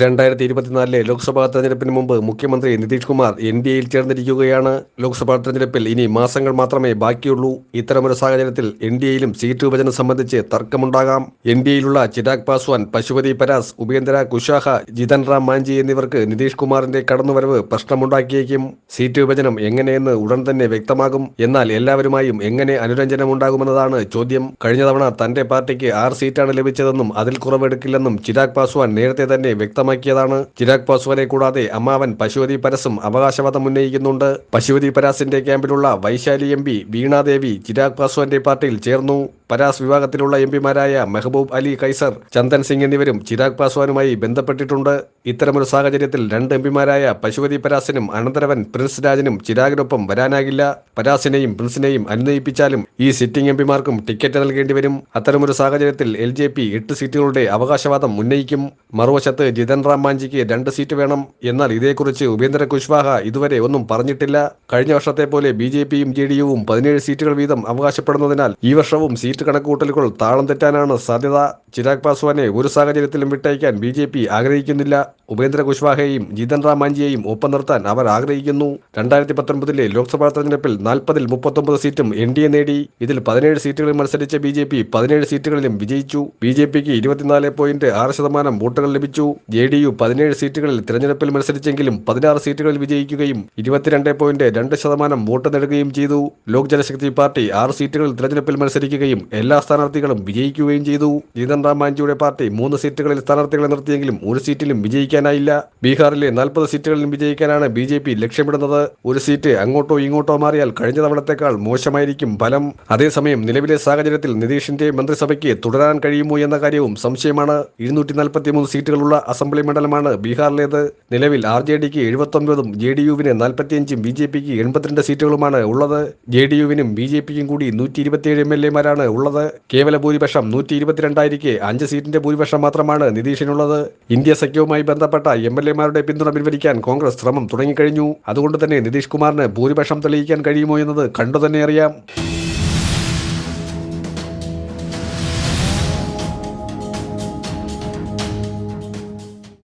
രണ്ടായിരത്തി ഇരുപത്തിനാലിലെ ലോക്സഭാ തെരഞ്ഞെടുപ്പിന് മുമ്പ് മുഖ്യമന്ത്രി നിതീഷ് കുമാർ എൻ ഡി എയിൽ ചേർന്നിരിക്കുകയാണ്. ലോക്സഭാ തെരഞ്ഞെടുപ്പിൽ ഇനി മാസങ്ങൾ മാത്രമേ ബാക്കിയുള്ളൂ. ഇത്തരമൊരു സാഹചര്യത്തിൽ എൻ ഡി എയിലും സീറ്റ് വിഭജനം സംബന്ധിച്ച് തർക്കമുണ്ടാകാം. എൻ ഡി എയിലുള്ള ചിരാഗ് പാസ്വാൻ പശുപതി പരാസ് ഉപേന്ദ്ര കുഷാഹ ജിതൻ റാം മാഞ്ചി എന്നിവർക്ക് നിതീഷ് കുമാറിന്റെ കടന്നുവരവ് പ്രശ്നമുണ്ടാക്കിയേക്കും. സീറ്റ് വിഭജനം എങ്ങനെയെന്ന് ഉടൻ തന്നെ വ്യക്തമാകും. എന്നാൽ എല്ലാവരുമായും എങ്ങനെ അനുരഞ്ജനം ഉണ്ടാകുമെന്നതാണ് ചോദ്യം. കഴിഞ്ഞ തവണ തന്റെ പാർട്ടിക്ക് ആറ് സീറ്റാണ് ലഭിച്ചതെന്നും അതിൽ കുറവെടുക്കില്ലെന്നും ചിരാഗ് പാസ്വാൻ നേരത്തെ തന്നെ വ്യക്തമാക്കിയതാണ് ചിരാഗ് പാസ്വാനെ കൂടാതെ അമ്മാവൻ പശുപതി പരസും അവകാശവാദം ഉന്നയിക്കുന്നുണ്ട്. പശുപതി പരാസിന്റെ ക്യാമ്പിലുള്ള വൈശാലി എം പി വീണാദേവി ചിരാഗ് പാസ്വാന്റെ പാർട്ടിയിൽ ചേർന്നു. പരാസ് വിഭാഗത്തിലുള്ള എം പിമാരായ മെഹബൂബ് അലി കൈസർ ചന്ദൻ സിംഗ് എന്നിവരും ചിരാഗ് പാസ്വാനുമായി ബന്ധപ്പെട്ടിട്ടുണ്ട്. ഇത്തരമൊരു സാഹചര്യത്തിൽ രണ്ട് എം പിമാരായ പശുപതി പരാസിനും അനന്തരവൻ പ്രിൻസ് രാജിനും ചിരാഗിനൊപ്പം വരാനാകില്ല. പരാസിനെയും പ്രിൻസിനെയും അനുനയിപ്പിച്ചാലും ഈ സിറ്റിംഗ് എം പിമാർക്കും ടിക്കറ്റ് നൽകേണ്ടി വരും. അത്തരമൊരു സാഹചര്യത്തിൽ എൽ ജെ പി എട്ട് സീറ്റുകളുടെ അവകാശവാദം ഉന്നയിക്കും. മറുവശത്ത് ജിതൻ റാം മാഞ്ചിക്ക് രണ്ട് സീറ്റ് വേണം. എന്നാൽ ഇതേക്കുറിച്ച് ഉപേന്ദ്ര കുശ്വാഹ ഇതുവരെ ഒന്നും പറഞ്ഞിട്ടില്ല. കഴിഞ്ഞ വർഷത്തെ പോലെ ബി ജെ പിയും ജെ ഡി യുവും പതിനേഴ് സീറ്റുകൾ വീതം അവകാശപ്പെടുന്നതിനാൽ ഈ വർഷവും സീറ്റ് കണക്കുകൂട്ടലുകൾ താളം തെറ്റാനാണ് സാധ്യത. ചിരാഗ് പാസ്വാനെ ഒരു സാഹചര്യത്തിലും വിട്ടയക്കാൻ ബി ആഗ്രഹിക്കുന്നില്ല. ഉപേന്ദ്ര കുശ്വാഹയെയും ജിതൻ റാം മാഞ്ചിയെയും ഒപ്പം നിർത്താൻ അവർ ആഗ്രഹിക്കുന്നു. രണ്ടായിരത്തി പത്തൊൻപതിലെ ലോക്സഭാ തെരഞ്ഞെടുപ്പിൽ നാൽപ്പതിൽ മുപ്പത്തൊമ്പത് സീറ്റും എൻ ഡി എ നേടി. ഇതിൽ പതിനേഴ് സീറ്റുകളിൽ മത്സരിച്ച ബി ജെ പി പതിനേഴ് സീറ്റുകളിലും വിജയിച്ചു. ബി ജെ പിക്ക് ഇരുപത്തിനാല് പോയിന്റ് ആറ് ശതമാനം വോട്ടുകൾ ലഭിച്ചു. ജെ ഡി യു പതിനേഴ് സീറ്റുകളിൽ തെരഞ്ഞെടുപ്പിൽ മത്സരിച്ചെങ്കിലും പതിനാറ് സീറ്റുകളിൽ വിജയിക്കുകയും ഇരുപത്തിരണ്ട് പോയിന്റ് രണ്ട് ശതമാനം വോട്ട് നേടുകയും ചെയ്തു. ലോക് ജനശക്തി പാർട്ടി ആറ് സീറ്റുകളിൽ തെരഞ്ഞെടുപ്പിൽ മത്സരിക്കുകയും എല്ലാ സ്ഥാനാർത്ഥികളും വിജയിക്കുകയും ചെയ്തു. ജീതൻ റാം മാഞ്ചിയുടെ പാർട്ടി മൂന്ന് സീറ്റുകളിൽ സ്ഥാനാർത്ഥികളെ നിർത്തിയെങ്കിലും ഒരു സീറ്റിലും വിജയിക്കാനായില്ല ബീഹാറിലെ നാൽപ്പത് സീറ്റുകളിലും വിജയിക്കാനാണ് ബി ജെ പി ലക്ഷ്യമിടുന്നത്. ഒരു സീറ്റ് അങ്ങോട്ടോ ഇങ്ങോട്ടോ മാറിയാൽ കഴിഞ്ഞ തവണത്തേക്കാൾ മോശമായിരിക്കും ഫലം. അതേസമയം നിലവിലെ സാഹചര്യത്തിൽ നിതീഷിന്റെ മന്ത്രിസഭയ്ക്ക് തുടരാൻ കഴിയുമോ എന്ന കാര്യവും സംശയമാണ്. ഇരുന്നൂറ്റി നാൽപ്പത്തിമൂന്ന് സീറ്റുകളുള്ള അസംബ്ലി മണ്ഡലമാണ് ബീഹാറിലേത്. നിലവിൽ ആർ ജെ ഡിക്ക് എഴുപത്തൊൻപതും ജെ ഡി യുവിന് നാൽപ്പത്തിയഞ്ചും ബി ജെ പിക്ക് എൺപത്തിരണ്ട് സീറ്റുകളുമാണ് ഉള്ളത്. ജെ ഡി യുവിനും ബി ജെ പിക്കും കൂടി നൂറ്റി ഇരുപത്തിയേഴ് എം എൽ എമാരാണ് ഉള്ളത്. കേവല ഭൂരിപക്ഷം നൂറ്റി ഇരുപത്തിരണ്ടായിരിക്കെ അഞ്ച് സീറ്റിന്റെ ഭൂരിപക്ഷം മാത്രമാണ് നിതീഷിനുള്ളത്. ഇന്ത്യ സഖ്യവുമായി ബന്ധപ്പെട്ട എം എൽ എമാരുടെ പിന്തുണ പിൻവലിക്കാൻ കോൺഗ്രസ് ശ്രമം തുടങ്ങിക്കഴിഞ്ഞു. അതുകൊണ്ട് തന്നെ നിതീഷ് കുമാറിന് ഭൂരിപക്ഷം തെളിയിക്കാൻ കഴിയുമോ എന്നത് കണ്ടുതന്നെ അറിയാം.